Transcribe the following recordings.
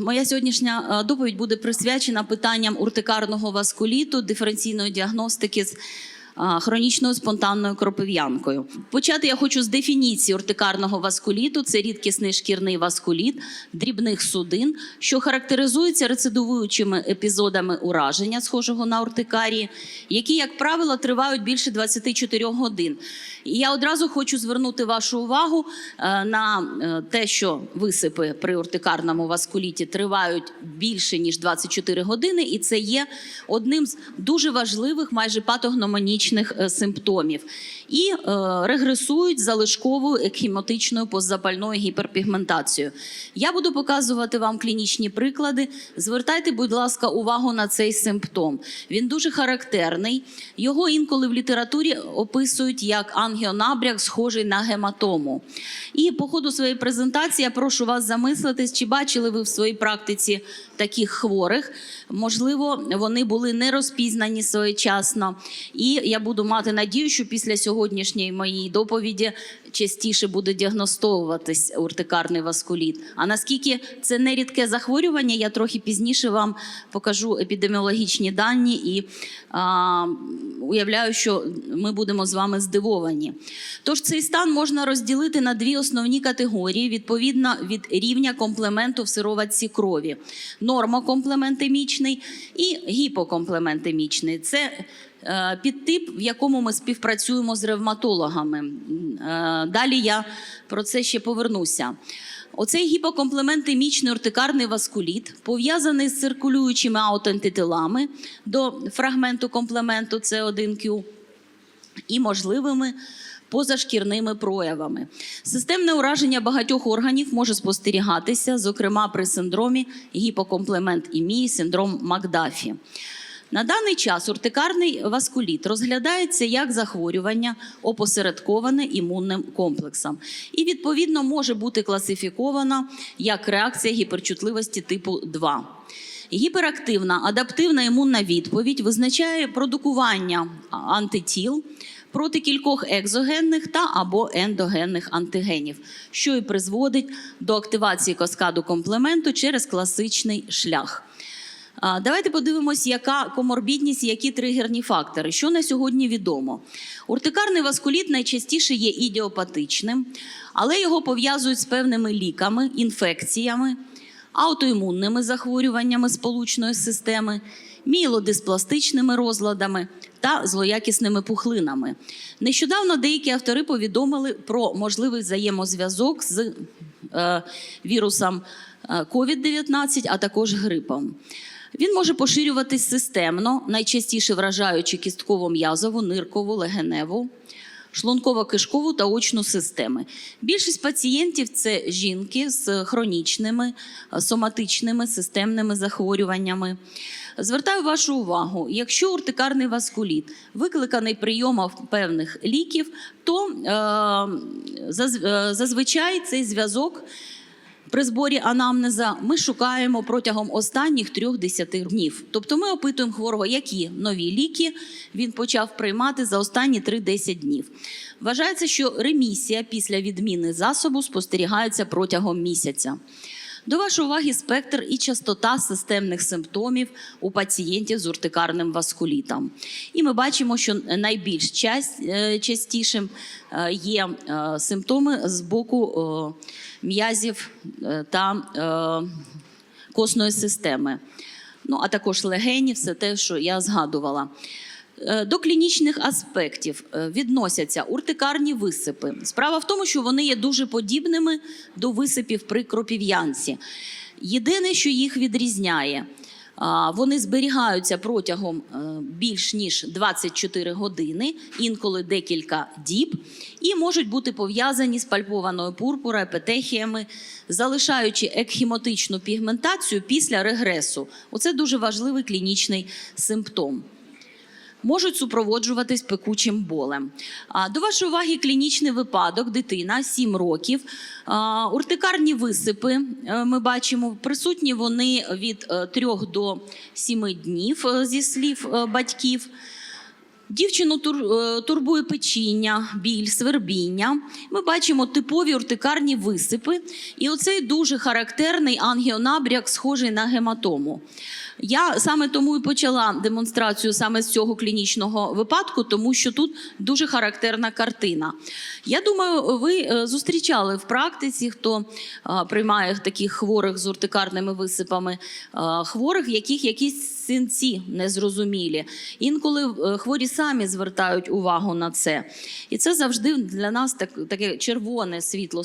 Моя сьогоднішня доповідь буде присвячена питанням уртикарного васкуліту, диференційної діагностики з хронічною спонтанною кропив'янкою. Почати я хочу з дефініції уртикарного васкуліту. Це рідкісний шкірний васкуліт дрібних судин, що характеризується рецидивуючими епізодами ураження, схожого на уртикарії, які, як правило, тривають більше 24 годин. І я одразу хочу звернути вашу увагу е, на е, те, що висипи при уртикарному васкуліті тривають більше ніж 24 години, і це є одним з дуже важливих, майже патогномонічних е, симптомів. І е, регресують залишковою екхематичною постзапальною гіперпігментацією. Я буду показувати вам клінічні приклади. Звертайте, будь ласка, увагу на цей симптом. Він дуже характерний. Його інколи в літературі описують як ангіонабряк, схожий на гематому. І по ходу своєї презентації я прошу вас замислитись, чи бачили ви в своїй практиці таких хворих. Можливо, вони були не розпізнані своєчасно. І я буду мати надію, що після сьогоднішньої моєї доповіді частіше буде діагностовуватись уртикарний васкуліт. А наскільки це не рідке захворювання, я трохи пізніше вам покажу епідеміологічні дані і а, уявляю, що ми будемо з вами здивовані. Тож цей стан можна розділити на дві основні категорії відповідно від рівня комплементу в сироватці крові: нормокомплементемічний і гіпокомплементемічний. Це е, підтип, в якому ми співпрацюємо з ревматологами. Е, Далі я про це ще повернуся. Оцей гіпокомплементемічний уртикарний васкуліт пов'язаний з циркулюючими аутоантитилами до фрагменту комплементу С1Q і можливими позашкірними проявами. Системне ураження багатьох органів може спостерігатися, зокрема при синдромі гіпокомплемент імії, синдром Макдафі. На даний час уртикарний васкуліт розглядається як захворювання, опосередковане імунним комплексом, і відповідно може бути класифікована як реакція гіперчутливості типу 2. Гіперактивна адаптивна імунна відповідь визначає продукування антитіл проти кількох екзогенних та або ендогенних антигенів, що і призводить до активації каскаду комплементу через класичний шлях. Давайте подивимось, яка коморбідність, які тригерні фактори. Що на сьогодні відомо? Уртикарний васкуліт найчастіше є ідіопатичним, але його пов'язують з певними ліками, інфекціями, аутоімунними захворюваннями сполучної системи, мієлодиспластичними розладами та злоякісними пухлинами. Нещодавно деякі автори повідомили про можливий взаємозв'язок з е, вірусом е, COVID-19, а також грипом. Він може поширюватись системно, найчастіше вражаючи кістково-м'язову, ниркову, легеневу, шлунково-кишкову та очну системи. Більшість пацієнтів це жінки з хронічними е, соматичними системними захворюваннями. Звертаю вашу увагу, якщо уртикарний васкуліт викликаний прийомом певних ліків, то е, е, зазвичай цей зв'язок при зборі анамнеза ми шукаємо протягом останніх трьох-десяти днів. Тобто ми опитуємо хворого, які нові ліки він почав приймати за останні 3-10 днів. Вважається, що ремісія після відміни засобу спостерігається протягом місяця. До вашої уваги спектр і частота системних симптомів у пацієнтів з уртикарним васкулітом. І ми бачимо, що найбільш е, частішим е, є е, симптоми з боку м'язів та костної системи. Ну, а також легені, все те, що я згадувала. Е, До клінічних аспектів е, відносяться уртикарні висипи. Справа в тому, що вони є дуже подібними до висипів при кропів'янці. Єдине, що їх відрізняє, вони зберігаються протягом е, більш ніж 24 години, інколи декілька діб, і можуть бути пов'язані з пальпованою пурпурою, епетехіями, залишаючи екхематичну пігментацію після регресу. Оце дуже важливий клінічний симптом можуть супроводжуватись пекучим болем. До вашої уваги клінічний випадок, дитина 7 років. Уртикарні висипи е, ми бачимо, присутні вони від 3 до 7 днів е, зі слів е, батьків. Дівчину тур, е, турбує печіння, біль, свербіння. Ми бачимо типові уртикарні висипи. І оцей дуже характерний ангіонабряк, схожий на гематому. Я саме тому і почала демонстрацію саме з цього клінічного випадку, тому що тут дуже характерна картина. Я думаю, ви е, зустрічали в практиці, хто е, приймає таких хворих з уртикарними висипами, е, хворих, яких якісь синці незрозумілі. Інколи хворі самі звертають увагу на це. І це завжди для нас таке червоне світло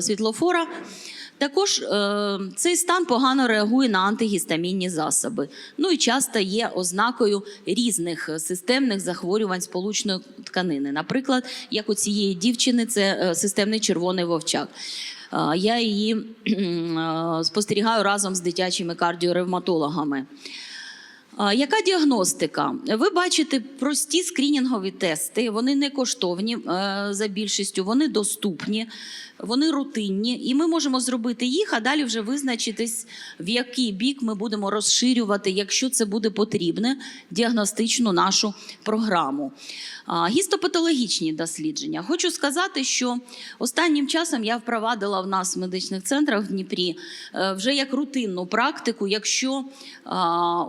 світлофора. Також е, цей стан погано реагує на антигістамінні засоби. Ну і часто є ознакою різних системних захворювань сполучної тканини. Наприклад, як у цієї дівчини, це е, системний червоний вовчак. Е, Я її е, спостерігаю разом з дитячими кардіоревматологами. Яка діагностика? Ви бачите прості скринінгові тести. Вони не коштовні е, за більшістю, вони доступні, вони рутинні, і ми можемо зробити їх, а далі вже визначитись, в який бік ми будемо розширювати, якщо це буде потрібне, діагностичну нашу програму. Гістопатологічні дослідження. Хочу сказати, що останнім часом я впровадила в нас в медичних центрах в Дніпрі е, вже як рутинну практику, якщо а,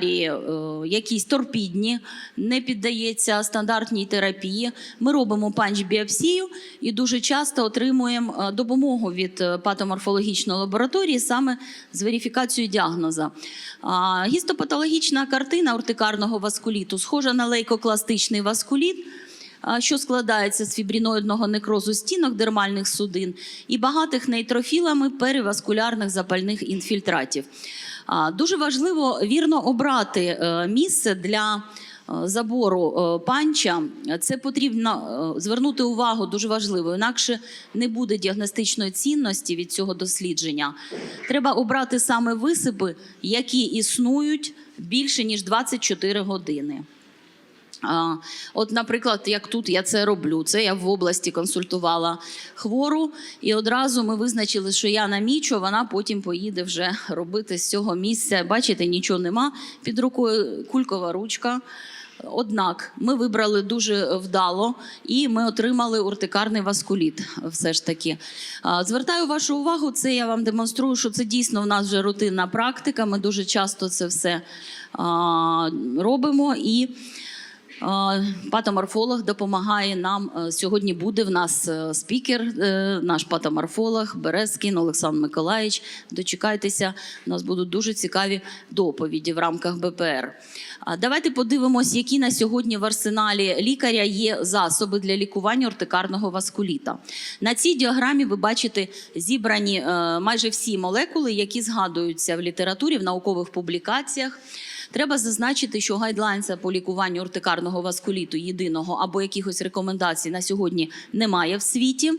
уртикарії е, якісь торпідні, не піддається стандартній терапії, ми робимо панч-біопсію і дуже часто отримуємо е, допомогу від е, патоморфологічної лабораторії саме з верифікацією діагноза. Гістопатологічна картина уртикарного васкуліту схожа на лейкокластичний васкуліт що складається з фібріноїдного некрозу стінок дермальних судин і багатих нейтрофілами переваскулярних запальних інфільтратів. Дуже важливо вірно обрати е, місце для е, забору е, панча. Це потрібно звернути увагу дуже важливо, інакше не буде діагностичної цінності від цього дослідження. Треба обрати саме висипи, які існують більше ніж 24 години. От, наприклад, як тут я це роблю, це я в області консультувала хвору, і одразу ми визначили, що я намічу, вона потім поїде вже робити з цього місця. Бачите, нічого нема під рукою, кулькова ручка. Однак ми вибрали дуже вдало і ми отримали уртикарний васкуліт. Все ж таки. Звертаю вашу увагу, це я вам демонструю, що це дійсно в нас вже рутинна практика. Ми дуже часто це все робимо і. Е, Патоморфолог допомагає нам. Е, Сьогодні буде в нас е, спікер, наш патоморфолог Березкін Олександр Миколаївич. Дочекайтеся, у нас будуть дуже цікаві доповіді в рамках БПР. Давайте подивимось, які на сьогодні в арсеналі лікаря є засоби для лікування ортикарного васкуліта. На цій діаграмі ви бачите зібрані майже всі молекули, які згадуються в літературі, в наукових публікаціях. Треба зазначити, що гайдлайнса по лікуванню уртикарного васкуліту єдиного або якихось рекомендацій на сьогодні немає в світі.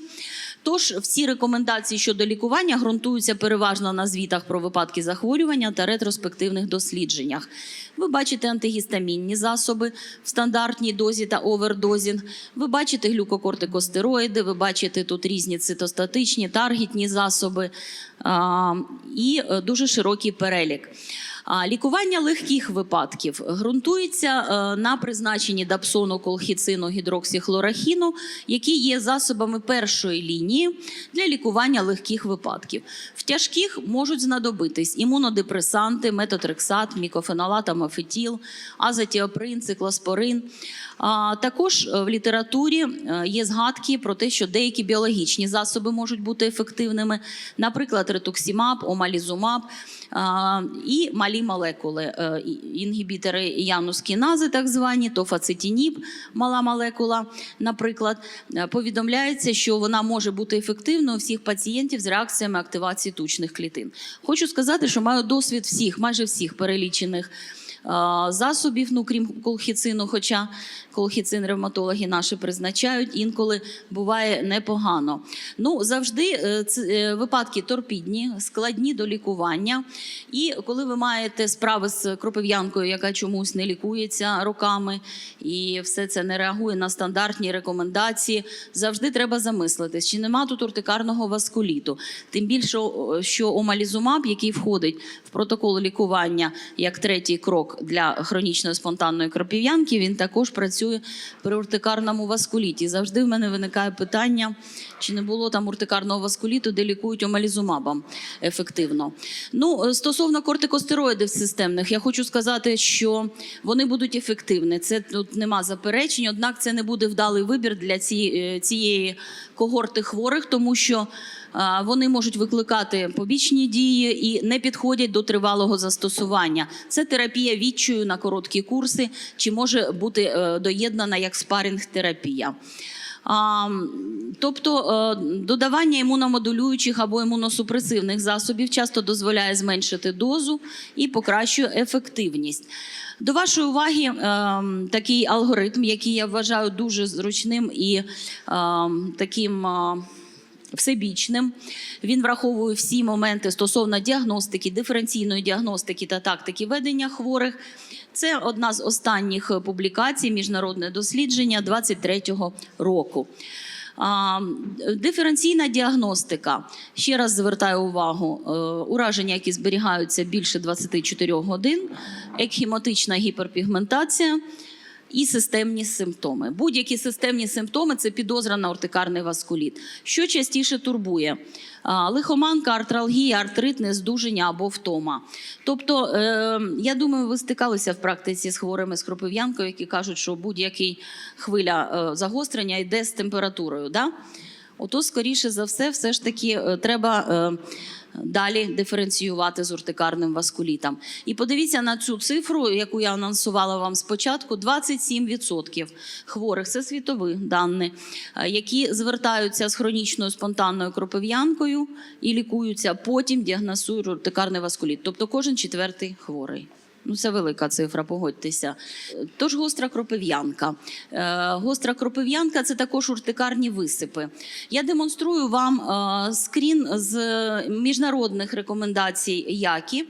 Тож всі рекомендації щодо лікування ґрунтуються переважно на звітах про випадки захворювання та ретроспективних дослідженнях. Ви бачите антигістамінні засоби в стандартній дозі та овердозінг. Ви бачите глюкокортикостероїди, ви бачите тут різні цитостатичні, таргетні засоби а, і е, дуже широкий перелік. Лікування легких випадків ґрунтується е, на призначенні дапсону, колхіцину, гідроксихлорахіну, які є засобами першої лінії для лікування легких випадків. В тяжких можуть знадобитись імунодепресанти, метотрексат, мікофенолат, амофетіл, азотіоприн, циклоспорин. Також е, в літературі е, є згадки про те, що деякі біологічні засоби можуть бути ефективними, наприклад, ретуксімаб, омалізумаб і малі молекули, е, інгібітори янускінази, так звані, тофацетініб, мала молекула, наприклад, Е, повідомляється, що вона може бути ефективною у всіх пацієнтів з реакціями активації тучних клітин. Хочу сказати, що маю досвід всіх, майже всіх перелічених засобів, ну крім колхіцину, хоча колхіцин ревматологи наші призначають, інколи буває непогано. Ну, завжди е, е, випадки торпідні, складні до лікування. І коли ви маєте справи з кропив'янкою, яка чомусь не лікується роками, і все це не реагує на стандартні рекомендації, завжди треба замислитись, чи нема тут уртикарного васкуліту. Тим більше, що омалізумаб, який входить в протокол лікування як третій крок для хронічної спонтанної кропів'янки. Він також працює при уртикарному васкуліті. Завжди в мене виникає питання, чи не було там уртикарного васкуліту, де лікують омалізумабом ефективно. Ну, е, стосовно кортикостероїдів системних, я хочу сказати, що вони будуть ефективні. Це тут нема заперечень, однак це не буде вдалий вибір для цієї, цієї когорти хворих, тому що вони можуть викликати побічні дії і не підходять до тривалого застосування. Це терапія відчую на короткі курси, чи може бути е, доєднана як спарінг-терапія. Тобто е, додавання імуномодулюючих або імуносупресивних засобів часто дозволяє зменшити дозу і покращує ефективність. До вашої уваги е, такий алгоритм, який я вважаю дуже зручним і таким. Е, Всебічним він враховує всі моменти стосовно діагностики, диференційної діагностики та тактики ведення хворих. Це одна з останніх публікацій, міжнародне дослідження 23-го року. Диференційна діагностика. Ще раз звертаю увагу: е, ураження, які зберігаються більше 24 годин, екхематична гіперпігментація і системні симптоми. Будь-які системні симптоми це підозра на ортикарний васкуліт. Що частіше турбує? Лихоманка, артралгія, артрит, нездуження або втома. Тобто, е, я думаю, ви стикалися в практиці з хворими з кропив'янкою, які кажуть, що будь-який хвиля е, загострення йде з температурою. Да? Ото, скоріше за все, все ж таки е, треба е, далі диференціювати з уртикарним васкулітом. І подивіться на цю цифру, яку я анонсувала вам спочатку: 27% хворих це світові дані, е, які звертаються з хронічною спонтанною кропив'янкою і лікуються, потім діагностують уртикарний васкуліт. Тобто кожен четвертий хворий. Ну, це велика цифра, погодьтеся. Тож гостра кропив'янка. Е, гостра кропив'янка це також уртикарні висипи. Я демонструю вам е, скрін з міжнародних рекомендацій ЯКІ.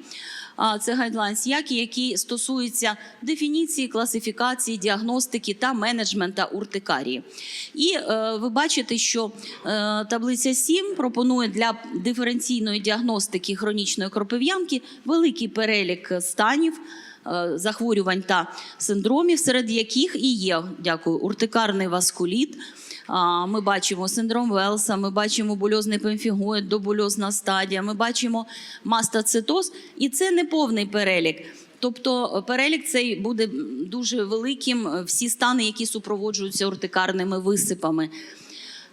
Це гайдлайнс ЯКІ, які стосуються дефініції, класифікації, діагностики та менеджмента уртикарії. І е, ви бачите, що е, таблиця 7 пропонує для диференційної діагностики хронічної кропив'янки великий перелік станів. е, Захворювань та синдромів, серед яких і є, дякую, уртикарний васкуліт. Ми бачимо синдром Велса, ми бачимо бульозний пемфігоїд, добульозна стадія, ми бачимо мастацитоз, і це не повний перелік. Тобто е, перелік цей буде дуже великим, е, всі стани, які супроводжуються уртикарними висипами.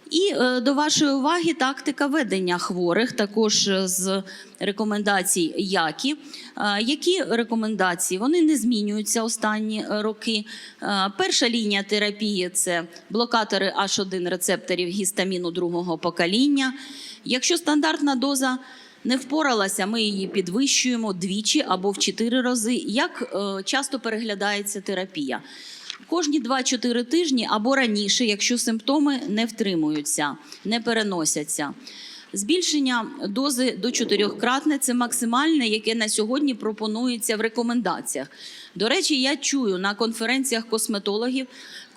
І е, до вашої уваги тактика ведення хворих, також е, з рекомендацій ЯКІ. Е, Які рекомендації? Вони не змінюються останні роки. Перша лінія терапії це блокатори H1 рецепторів гістаміну другого покоління. Якщо стандартна доза не впоралася, ми її підвищуємо двічі або в чотири рази. Як часто переглядається терапія? Кожні 2-4 тижні або раніше, якщо симптоми не втримуються, не переносяться. Збільшення дози до чотирьохкратне це максимальне, яке на сьогодні пропонується в рекомендаціях. До речі, я чую на конференціях косметологів,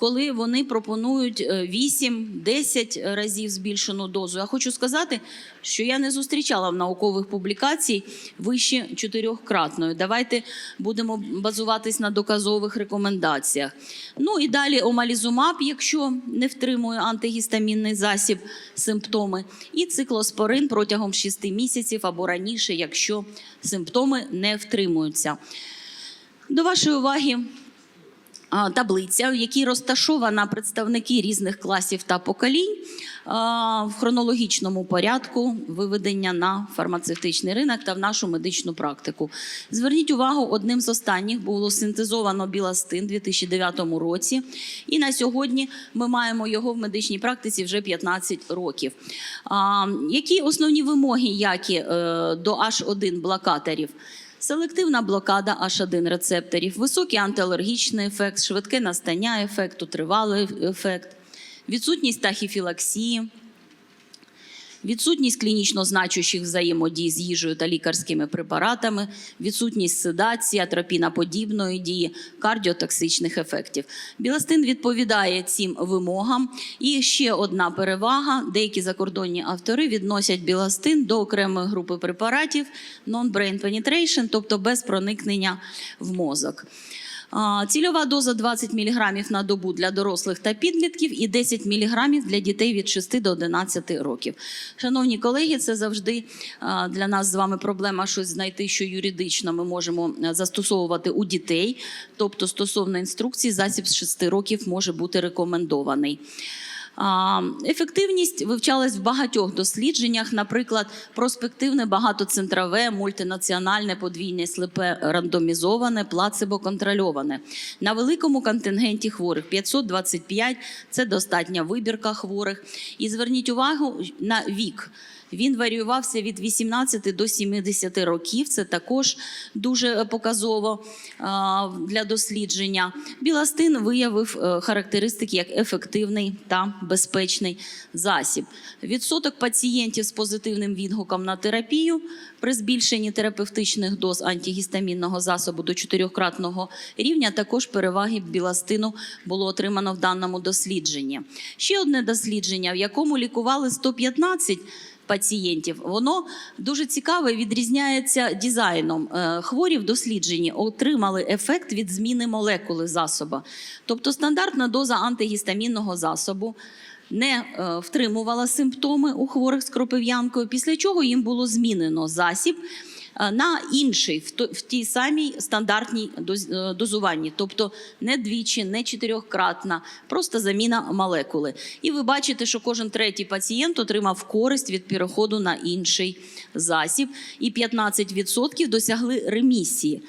коли вони пропонують е, 8-10 разів збільшену дозу. Я хочу сказати, що я не зустрічала в наукових публікацій вище чотирьохкратної. Давайте будемо базуватись на доказових рекомендаціях. Ну і далі омалізумаб, якщо не втримує антигістамінний засіб симптоми, і циклоспорин протягом 6 місяців або раніше, якщо симптоми не втримуються. До вашої уваги таблиця, в якій розташована представники різних класів та поколінь в хронологічному порядку виведення на фармацевтичний ринок та в нашу медичну практику. Зверніть увагу, одним з останніх було синтезовано біластин у 2009 році, і на сьогодні ми маємо його в медичній практиці вже 15 років. Які основні вимоги які е, до H1 блокаторів? Селективна блокада H1 рецепторів, високий антиалергічний ефект, швидке настання ефекту, тривалий ефект, відсутність тахіфілаксії, відсутність клінічно значущих взаємодій з їжею та лікарськими препаратами, відсутність седації, атропіноподібної дії, кардіотоксичних ефектів. Біластин відповідає цим вимогам. І ще одна перевага: деякі закордонні автори відносять біластин до окремої групи препаратів non-brain penetration, тобто без проникнення в мозок. Цільова доза 20 мг на добу для дорослих та підлітків і 10 мг для дітей від 6 до 11 років. Шановні колеги, це завжди для нас з вами проблема щось знайти, що юридично ми можемо е, застосовувати у дітей. Тобто, стосовно інструкції, засіб з 6 років може бути рекомендований. Ефективність вивчалась в багатьох дослідженнях, наприклад, проспективне багатоцентрове, мультинаціональне, подвійне, слепе, рандомізоване, плацебо-контрольоване. На великому контингенті хворих 525 – це достатня вибірка хворих. І зверніть увагу на вік. Він варіювався від 18 до 70 років. Це також дуже показово для дослідження. Біластин виявив е, характеристики як ефективний та безпечний засіб. Відсоток пацієнтів з позитивним відгуком на терапію при збільшенні терапевтичних доз антигістамінного засобу до чотирьохкратного рівня також переваги біластину було отримано в даному дослідженні. Ще одне дослідження, в якому лікували 115 пацієнтів. Воно дуже цікаве, відрізняється дизайном. Е, Хворі в дослідженні отримали ефект від зміни молекули засоба. Тобто стандартна доза антигістамінного засобу не е, втримувала симптоми у хворих з кропив'янкою, після чого їм було змінено засіб. Е, На інший в тій самій стандартній е, дозуванні, тобто не двічі, не чотирьохкратна, просто заміна молекули. І ви бачите, що кожен третій пацієнт отримав користь від переходу на інший засіб, і 15% досягли ремісії.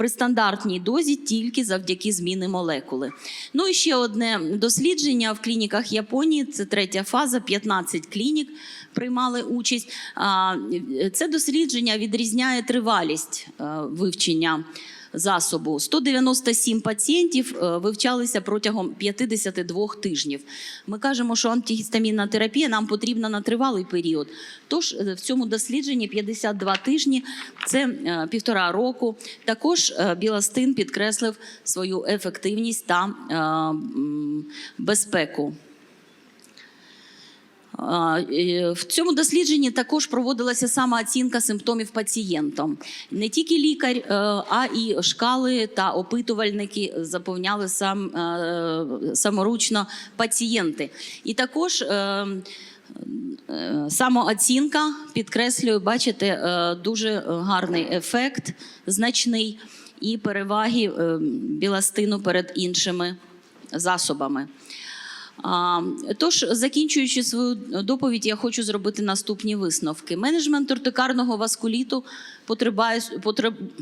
При стандартній дозі тільки завдяки зміни молекули. Ну і ще одне дослідження в клініках Японії. Це третя фаза, 15 клінік приймали участь. Це дослідження відрізняє тривалість е, вивчення засобу. 197 пацієнтів е, вивчалися протягом 52 тижнів. Ми кажемо, що антигістамінна терапія нам потрібна на тривалий період. Тож е, в цьому дослідженні 52 тижні це півтора року. Також Біластин підкреслив свою ефективність та безпеку. В цьому дослідженні також проводилася самооцінка симптомів пацієнтом. Не тільки лікар, е, а і шкали та опитувальники заповняли сам, е, саморучно пацієнти. І також е, самооцінка підкреслює, бачите, дуже гарний ефект, значний і переваги біластину перед іншими засобами. Тож, закінчуючи свою доповідь, я хочу зробити наступні висновки. Менеджмент ортикарного васкуліту потребує,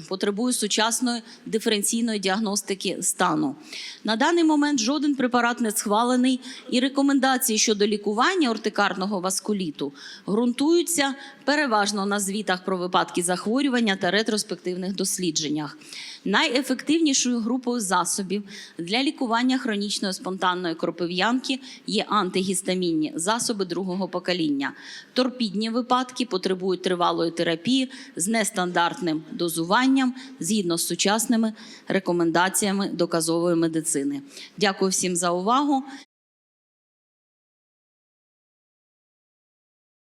потребує сучасної диференційної діагностики стану. На даний момент жоден препарат не схвалений, і рекомендації щодо лікування ортикарного васкуліту ґрунтуються переважно на звітах про випадки захворювання та ретроспективних дослідженнях. Найефективнішою групою засобів для лікування хронічної спонтанної кропив'янки є антигістамінні засоби другого покоління. Торпідні випадки потребують тривалої терапії з нестандартним дозуванням згідно з сучасними рекомендаціями доказової медицини. Дякую всім за увагу.